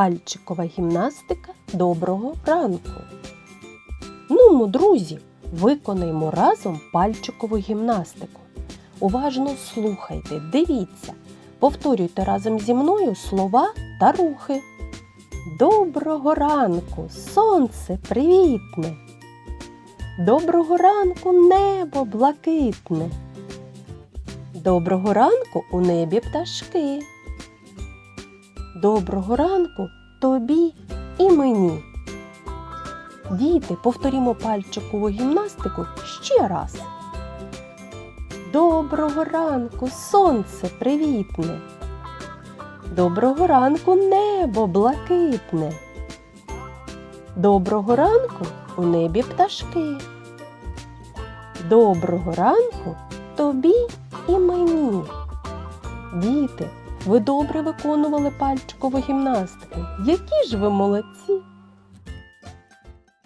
Пальчикова гімнастика доброго ранку. Нумо, друзі, виконаймо разом пальчикову гімнастику. Уважно слухайте, дивіться, повторюйте разом зі мною слова та рухи. Доброго ранку, сонце привітне. Доброго ранку, небо блакитне. Доброго ранку у небі пташки. Доброго ранку тобі і мені. Діти, повторімо пальчикову гімнастику ще раз. Доброго ранку, сонце привітне. Доброго ранку, небо блакитне. Доброго ранку у небі пташки. Доброго ранку тобі і мені. Діти, ви добре виконували пальчикову гімнастику. Які ж ви молодці!